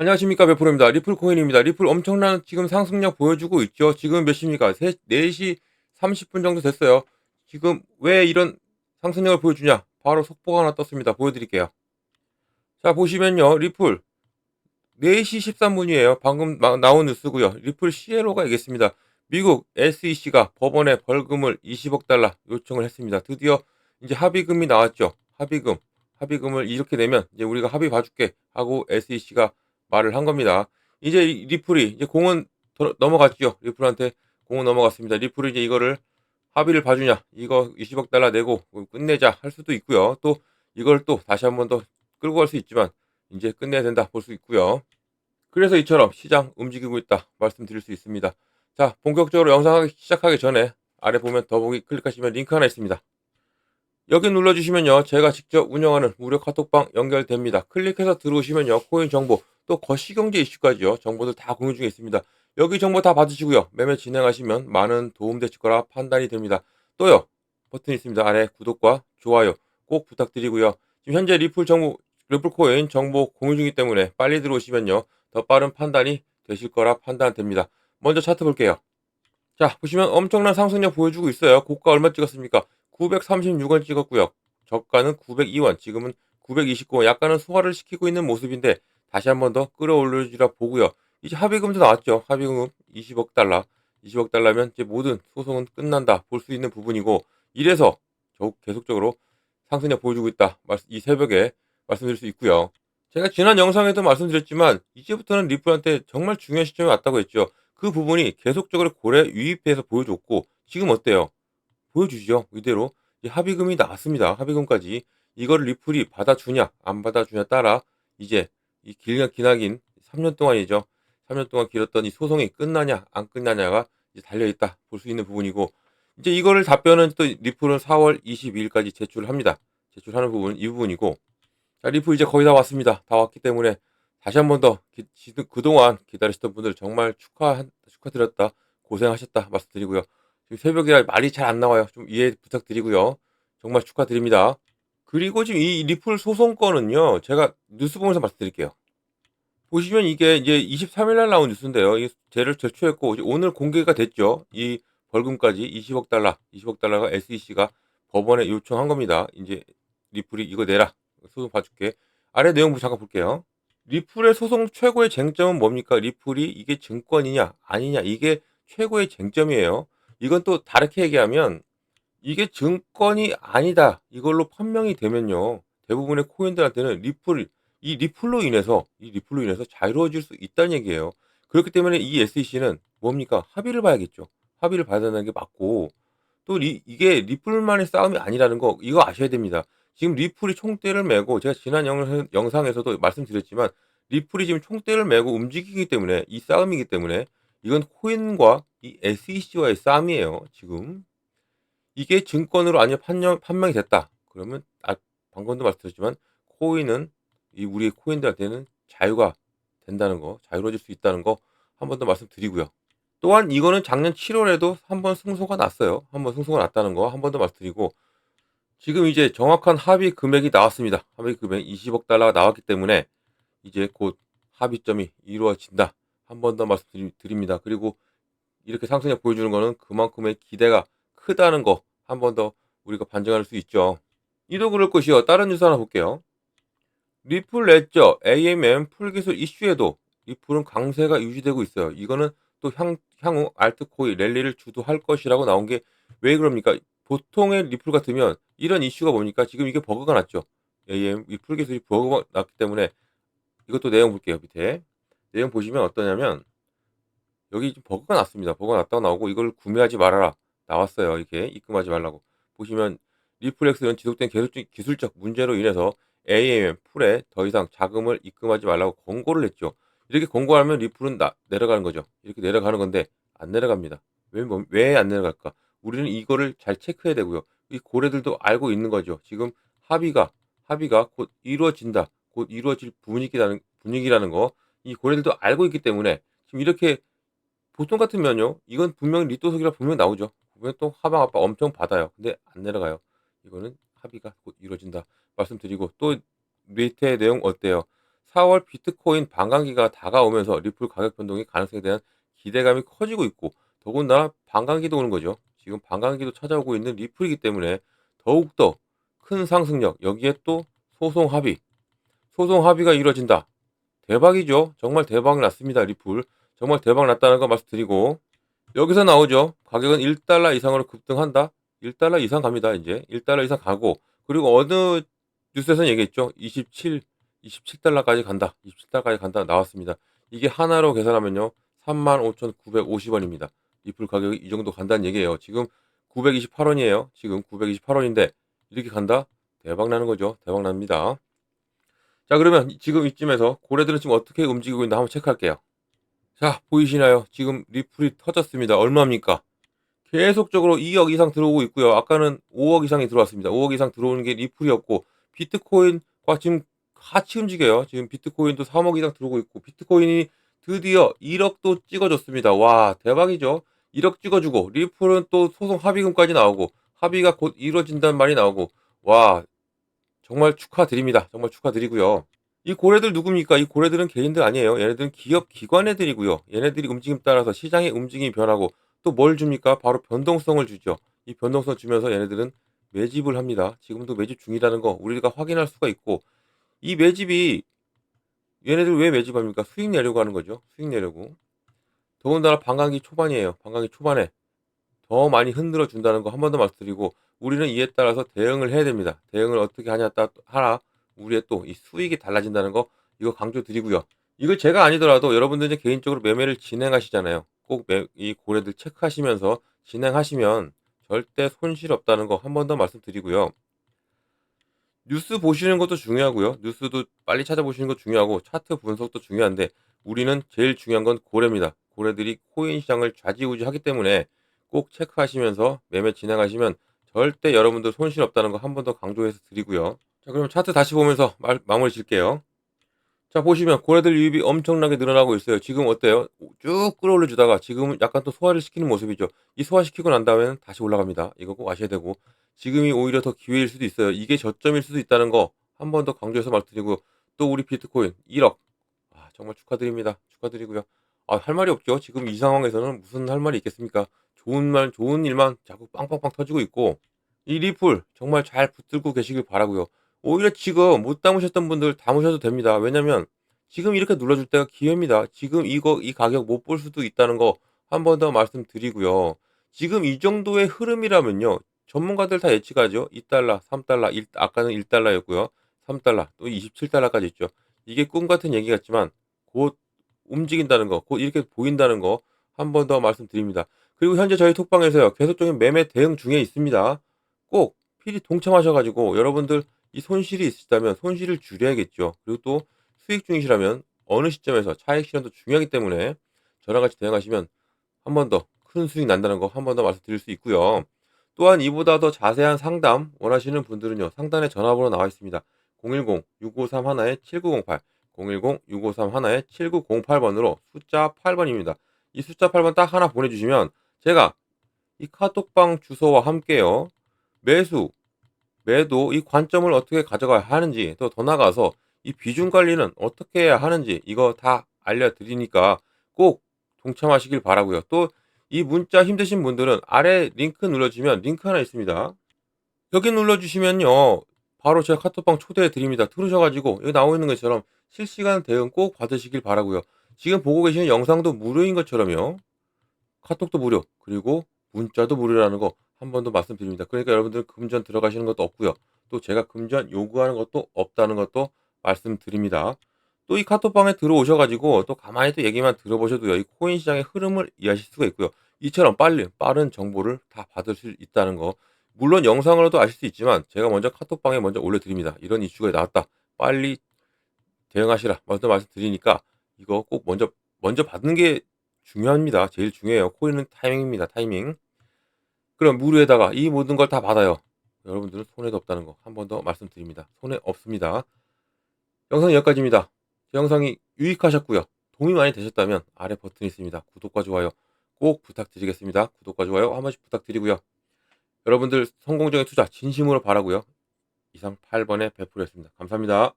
안녕하십니까 베프로입니다. 리플 코인입니다. 리플 엄청난 지금 상승력 보여주고 있죠. 지금 몇 시입니까? 4시 30분 정도 됐어요. 지금 왜 이런 상승력을 보여주냐? 바로 속보가 하나 떴습니다. 보여드릴게요. 자 보시면요. 리플 4시 13분이에요. 방금 막 나온 뉴스고요. 리플 CLO가 이겠습니다. 미국 SEC가 법원에 벌금을 20억 달러 요청을 했습니다. 드디어 이제 합의금이 나왔죠. 합의금. 합의금을 이렇게 내면 이제 우리가 합의 봐줄게 하고 SEC가 말을 한 겁니다. 이제 이 리플이 이제 공은 더- 넘어갔죠. 리플한테 공은 넘어갔습니다. 리플이 이제 이거를 합의를 봐주냐, 이거 20억 달러 내고 끝내자 할 수도 있고요. 또 이걸 또 다시 한 번 더 끌고 갈 수 있지만 이제 끝내야 된다 볼 수 있고요. 그래서 이처럼 시장 움직이고 있다 말씀드릴 수 있습니다. 자, 본격적으로 영상 시작하기 전에 아래 보면 더보기 클릭하시면 링크 하나 있습니다. 여기 눌러주시면요. 제가 직접 운영하는 무료 카톡방 연결됩니다. 클릭해서 들어오시면요. 코인 정보, 또 거시경제 이슈까지요. 정보들 다 공유 중에 있습니다. 여기 정보 다 받으시고요. 매매 진행하시면 많은 도움 되실 거라 판단이 됩니다. 또요. 버튼 있습니다. 아래 구독과 좋아요 꼭 부탁드리고요. 지금 현재 리플 정보, 리플 코인 정보 공유 중이기 때문에 빨리 들어오시면요. 더 빠른 판단이 되실 거라 판단됩니다. 먼저 차트 볼게요. 자, 보시면 엄청난 상승력 보여주고 있어요. 고가 얼마 찍었습니까? 936원 찍었고요. 저가는 902원, 지금은 929원. 약간은 소화를 시키고 있는 모습인데 다시 한 번 더 끌어올려주라 보고요. 이제 합의금도 나왔죠. 합의금 20억 달러. 20억 달러면 이제 모든 소송은 끝난다 볼 수 있는 부분이고 이래서 더욱 계속적으로 상승력 보여주고 있다. 말- 이 새벽에 말씀드릴 수 있고요. 제가 지난 영상에도 말씀드렸지만 이제부터는 리플한테 정말 중요한 시점이 왔다고 했죠. 그 부분이 계속적으로 고래 유입해서 보여줬고 지금 어때요? 보여주죠. 이대로 합의금이 나왔습니다. 합의금까지 이걸 리플이 받아주냐 안 받아주냐 따라 이제 이 길, 기나긴 3년 동안이죠. 3년 동안 길었던 이 소송이 끝나냐 안 끝나냐가 이제 달려있다 볼 수 있는 부분이고 이제 이거를 답변은 또 리플은 4월 22일까지 제출을 합니다. 제출하는 부분 이 부분이고 자, 리플 이제 거의 다 왔습니다. 다 왔기 때문에 다시 한 번 더 그동안 기다리셨던 분들 정말 축하 축하드렸다 고생하셨다 말씀드리고요. 지금 새벽이라 말이 잘 안 나와요. 좀 이해 부탁드리고요. 정말 축하드립니다. 그리고 지금 이 리플 소송건은요. 제가 뉴스 보면서 말씀드릴게요. 보시면 이게 이제 23일 날 나온 뉴스인데요. 이 죄를 제출했고 오늘 공개가 됐죠. 이 벌금까지 20억 달러, 20억 달러가 SEC가 법원에 요청한 겁니다. 이제 리플이 이거 내라. 소송 봐줄게. 아래 내용 잠깐 볼게요. 리플의 소송 최고의 쟁점은 뭡니까? 리플이 이게 증권이냐 아니냐 이게 최고의 쟁점이에요. 이건 또 다르게 얘기하면 이게 증권이 아니다. 이걸로 판명이 되면요. 대부분의 코인들한테는 리플, 이 리플로 인해서, 이 리플로 인해서 자유로워질 수 있다는 얘기예요. 그렇기 때문에 이 SEC는 뭡니까? 합의를 봐야겠죠. 합의를 봐야 되는 게 맞고, 또 리, 이게 리플만의 싸움이 아니라는 거, 이거 아셔야 됩니다. 지금 리플이 총대를 메고, 제가 지난 영, 영상에서도 말씀드렸지만, 리플이 지금 총대를 메고 움직이기 때문에, 이 싸움이기 때문에, 이건 코인과 이 SEC와의 싸움이에요. 지금 이게 증권으로 아니면 판명, 판명이 됐다. 그러면 아, 방금도 말씀드렸지만 코인은 이 우리 코인들한테는 자유가 된다는 거, 자유로워질 수 있다는 거 한 번 더 말씀드리고요. 또한 이거는 작년 7월에도 한 번 승소가 났어요. 한 번 승소가 났다는 거 한 번 더 말씀드리고 지금 이제 정확한 합의 금액이 나왔습니다. 합의 금액 20억 달러가 나왔기 때문에 이제 곧 합의점이 이루어진다. 한 번 더 말씀드립니다. 그리고 이렇게 상승력 보여주는 거는 그만큼의 기대가 크다는 거 한 번 더 우리가 반증할 수 있죠. 이도 그럴 것이요. 다른 뉴스 하나 볼게요. 리플 레저 AMM 풀기술 이슈에도 리플은 강세가 유지되고 있어요. 이거는 또 향, 향후 알트코인 랠리를 주도할 것이라고 나온 게 왜 그럽니까? 보통의 리플 같으면 이런 이슈가 뭡니까? 지금 이게 버그가 났죠. AM 이 풀기술이 버그가 났기 때문에 이것도 내용 볼게요. 밑에 내용 보시면 어떠냐면 여기 좀 버그가 났습니다. 버그가 났다고 나오고 이걸 구매하지 말아라 나왔어요. 이렇게 입금하지 말라고 보시면 리플렉스는 지속된 기술적 문제로 인해서 AMM 풀에 더 이상 자금을 입금하지 말라고 권고를 했죠. 이렇게 권고하면 리플은 나, 내려가는 거죠. 이렇게 내려가는 건데 안 내려갑니다. 왜 왜 안 내려갈까? 우리는 이거를 잘 체크해야 되고요. 이 고래들도 알고 있는 거죠. 지금 합의가 합의가 곧 이루어진다. 곧 이루어질 분위기라는 분위기라는 거 이 고래들도 알고 있기 때문에 지금 이렇게 보통 같으면요. 이건 분명히 리또석이라 분명히 나오죠. 보면 또 하방 압박 엄청 받아요. 근데 안 내려가요. 이거는 합의가 곧 이루어진다 말씀드리고 또 밑에 내용 어때요? 4월 비트코인 반감기가 다가오면서 리플 가격 변동의 가능성에 대한 기대감이 커지고 있고 더군다나 반감기도 오는 거죠. 지금 반감기도 찾아오고 있는 리플이기 때문에 더욱더 큰 상승력 여기에 또 소송 합의 소송 합의가 이루어진다. 대박이죠. 정말 대박 났습니다. 리플. 정말 대박 났다는 거 말씀드리고 여기서 나오죠. 가격은 1달러 이상으로 급등한다. 1달러 이상 갑니다. 이제 1달러 이상 가고 그리고 어느 뉴스에서는 얘기했죠. 27 27달러까지 간다. 27달러까지 간다. 나왔습니다. 이게 하나로 계산하면요. 35,950원입니다. 리플 가격이 이 정도 간다는 얘기예요. 지금 928원이에요. 지금 928원인데 이렇게 간다? 대박 나는 거죠. 대박 납니다. 자, 그러면 지금 이쯤에서 고래들은 지금 어떻게 움직이고 있나 한번 체크할게요. 자, 보이시나요? 지금 리플이 터졌습니다. 얼마입니까? 계속적으로 2억 이상 들어오고 있고요. 아까는 5억 이상이 들어왔습니다. 5억 이상 들어오는 게 리플이었고 비트코인과 지금 같이 움직여요. 지금 비트코인도 3억 이상 들어오고 있고 비트코인이 드디어 1억도 찍어줬습니다. 와 대박이죠. 1억 찍어주고 리플은 또 소송 합의금까지 나오고 합의가 곧 이루어진다는 말이 나오고 와 정말 축하드립니다. 정말 축하드리고요. 이 고래들 누굽니까? 이 고래들은 개인들 아니에요. 얘네들은 기업 기관 애들이고요. 얘네들이 움직임 따라서 시장의 움직임이 변하고 또 뭘 줍니까? 바로 변동성을 주죠. 이 변동성 주면서 얘네들은 매집을 합니다. 지금도 매집 중이라는 거 우리가 확인할 수가 있고 이 매집이 얘네들 왜 매집합니까? 수익 내려고 하는 거죠. 수익 내려고. 더군다나 반감기 초반이에요. 반감기 초반에 더 많이 흔들어 준다는 거 한 번 더 말씀드리고 우리는 이에 따라서 대응을 해야 됩니다. 대응을 어떻게 하냐 따 하라 우리의 또 이 수익이 달라진다는 거 이거 강조 드리고요. 이거 제가 아니더라도 여러분들 이제 개인적으로 매매를 진행하시잖아요. 꼭 이 고래들 체크하시면서 진행하시면 절대 손실 없다는 거 한 번 더 말씀드리고요. 뉴스 보시는 것도 중요하고요. 뉴스도 빨리 찾아보시는 것도 중요하고 차트 분석도 중요한데 우리는 제일 중요한 건 고래입니다. 고래들이 코인 시장을 좌지우지하기 때문에 꼭 체크하시면서 매매 진행하시면 절대 여러분들 손실 없다는 거 한 번 더 강조해서 드리고요. 자, 그럼 차트 다시 보면서 말, 마무리 질게요. 자, 보시면 고래들 유입이 엄청나게 늘어나고 있어요. 지금 어때요? 쭉 끌어올려 주다가 지금은 약간 또 소화를 시키는 모습이죠. 이 소화시키고 난 다음에는 다시 올라갑니다. 이거 꼭 아셔야 되고 지금이 오히려 더 기회일 수도 있어요. 이게 저점일 수도 있다는 거 한 번 더 강조해서 말씀드리고 또 우리 비트코인 1억 아, 정말 축하드립니다. 축하드리고요. 아, 할 말이 없죠. 지금 이 상황에서는 무슨 할 말이 있겠습니까? 좋은 말, 좋은 일만 자꾸 빵빵빵 터지고 있고 이 리플 정말 잘 붙들고 계시길 바라고요. 오히려 지금 못 담으셨던 분들 담으셔도 됩니다. 왜냐면 지금 이렇게 눌러줄 때가 기회입니다. 지금 이거 이 가격 못 볼 수도 있다는 거 한 번 더 말씀드리고요. 지금 이 정도의 흐름이라면요. 전문가들 다 예측하죠. 2달러, 3달러, 1, 아까는 1달러였고요. 3달러, 또 27달러까지 있죠. 이게 꿈 같은 얘기 같지만 곧 움직인다는 거, 곧 이렇게 보인다는 거 한 번 더 말씀드립니다. 그리고 현재 저희 톡방에서요. 계속적인 매매 대응 중에 있습니다. 꼭 필히 동참하셔가지고 여러분들 이 손실이 있으시다면 손실을 줄여야겠죠. 그리고 또 수익 중이시라면 어느 시점에서 차익 실현도 중요하기 때문에 저랑 같이 대응하시면 한 번 더 큰 수익 난다는 거 한 번 더 말씀드릴 수 있고요. 또한 이보다 더 자세한 상담 원하시는 분들은요. 상단에 전화번호 나와 있습니다. 010-6531-7908 010-6531-7908번으로 숫자 8번입니다. 이 숫자 8번 딱 하나 보내주시면 제가 이 카톡방 주소와 함께요. 매수, 매도 이 관점을 어떻게 가져가야 하는지 또 더 나가서 이 비중 관리는 어떻게 해야 하는지 이거 다 알려드리니까 꼭 동참하시길 바라고요. 또 이 문자 힘드신 분들은 아래 링크 눌러주시면 링크 하나 있습니다. 여기 눌러주시면요. 바로 제가 카톡방 초대해 드립니다. 들으셔가지고 여기 나오 있는 것처럼 실시간 대응 꼭 받으시길 바라고요. 지금 보고 계시는 영상도 무료인 것처럼요. 카톡도 무료 그리고 문자도 무료라는 거 한 번 더 말씀드립니다. 그러니까 여러분들 금전 들어가시는 것도 없고요. 또 제가 금전 요구하는 것도 없다는 것도 말씀드립니다. 또 이 카톡방에 들어오셔가지고 또 가만히 또 얘기만 들어보셔도요. 이 코인 시장의 흐름을 이해하실 수가 있고요. 이처럼 빨리 빠른 정보를 다 받을 수 있다는 거. 물론 영상으로도 아실 수 있지만 제가 먼저 카톡방에 먼저 올려드립니다. 이런 이슈가 나왔다. 빨리 대응하시라. 먼저 말씀드리니까 이거 꼭 먼저 먼저 받는 게 중요합니다. 제일 중요해요. 코인은 타이밍입니다. 타이밍. 그럼 무료에다가 이 모든 걸 다 받아요. 여러분들은 손해도 없다는 거 한 번 더 말씀드립니다. 손해 없습니다. 영상 여기까지입니다. 제 영상이 유익하셨고요. 도움이 많이 되셨다면 아래 버튼이 있습니다. 구독과 좋아요 꼭 부탁드리겠습니다. 구독과 좋아요 한 번씩 부탁드리고요. 여러분들 성공적인 투자 진심으로 바라고요. 이상 8번의 배풀이었습니다. 감사합니다.